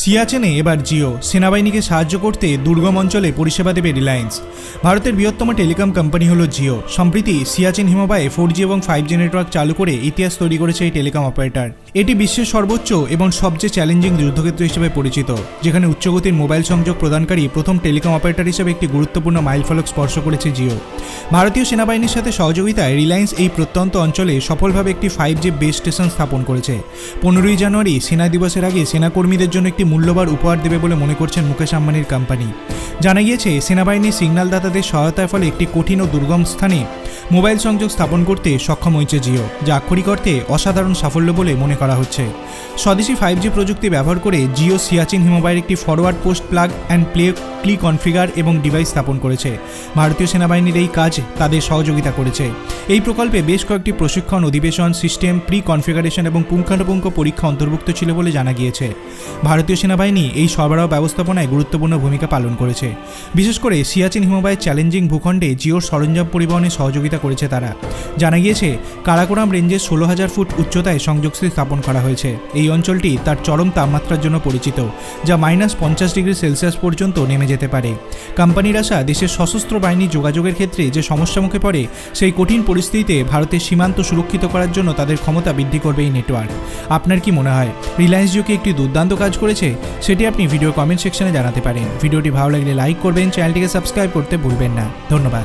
সিয়াচেনে এবার জিও সেনাবাহিনীকে সাহায্য করতে দুর্গম অঞ্চলে পরিষেবা দেবে রিলায়েন্স। ভারতের বৃহত্তম টেলিকম কোম্পানি হল জিও। সম্প্রতি সিয়াচেন হিমবায়ে ফোর জি এবং ফাইভ জি নেটওয়ার্ক চালু করে ইতিহাস তৈরি করেছে এই টেলিকম অপারেটর। এটি বিশ্বের সর্বোচ্চ এবং সবচেয়ে চ্যালেঞ্জিং যুদ্ধক্ষেত্র হিসেবে পরিচিত, যেখানে উচ্চগতির মোবাইল সংযোগ প্রদানকারী প্রথম টেলিকম অপারেটর হিসেবে একটি গুরুত্বপূর্ণ মাইলফলক স্পর্শ করেছে জিও। ভারতীয় সেনাবাহিনীর সাথে সহযোগিতায় রিলায়েন্স এই প্রত্যন্ত অঞ্চলে সফলভাবে একটি ফাইভ জি বেস স্টেশন স্থাপন করেছে। পনেরোই জানুয়ারি সেনা দিবসের আগে সেনাকর্মীদের জন্য একটি মূল্যবান উপহার দেবে বলে মনে করছেন মুকেশ আম্বানির কোম্পানি জানা গিয়েছে সেনাবাহিনীর সিগন্যালদাতাদের সহায়তার ফলে একটি কঠিন ও দুর্গম স্থানে মোবাইল সংযোগ স্থাপন করতে সক্ষম হয়েছে জিও, যা আক্ষরিক অর্থে অসাধারণ সাফল্য বলে মনে করা হচ্ছে। স্বদেশি ফাইভ জি প্রযুক্তি ব্যবহার করে জিও সিয়াচিন হিমবাহের একটি forward post plug and play ক্লি configure এবং ডিভাইস স্থাপন করেছে। ভারতীয় সেনাবাহিনীর এই কাজ তাদের সহযোগিতা করেছে। এই প্রকল্পে বেশ কয়েকটি প্রশিক্ষণ, অধিবেশন, সিস্টেম প্রি কনফিগারেশন এবং পুঙ্খানুপুঙ্খ পরীক্ষা অন্তর্ভুক্ত ছিল বলে জানা গিয়েছে। ভারতীয় সেনাবাহিনী এই সরবরাহ ব্যবস্থাপনায় গুরুত্বপূর্ণ ভূমিকা পালন করেছে। বিশেষ করে সিয়াচিন হিমবাহের চ্যালেঞ্জিং ভূখণ্ডে জিওর সরঞ্জাম পরিবহনে সহযোগিতা করেছে তারা। জানা গিয়েছে, কারাকোরাম রেঞ্জের ষোলো হাজার ফুট উচ্চতায় সংযোগস্থিতি স্থাপন করা হয়েছে। এই অঞ্চলটি তার চরম তাপমাত্রার জন্য পরিচিত, যা মাইনাস পঞ্চাশ ডিগ্রি সেলসিয়াস পর্যন্ত নেমে যেতে পারে। কোম্পানির আশা দেশের সশস্ত্র বাহিনী যোগাযোগের ক্ষেত্রে যে সমস্যা মুখে পড়ে, সেই কঠিন পরিস্থিতিতে ভারতের সীমান্ত সুরক্ষিত করার জন্য তাদের ক্ষমতা বৃদ্ধি করবে এই নেটওয়ার্ক। আপনার কি মনে হয়, রিলায়েন্স জিও কি একটি দুর্দান্ত কাজ করেছে? সেটি আপনি ভিডিও কমেন্ট সেকশনে জানাতে পারেন। ভিডিওটি ভালো লাগলে লাইক করবেন, চ্যানেলটিকে সাবস্ক্রাইব করতে ভুলবেন না। ধন্যবাদ।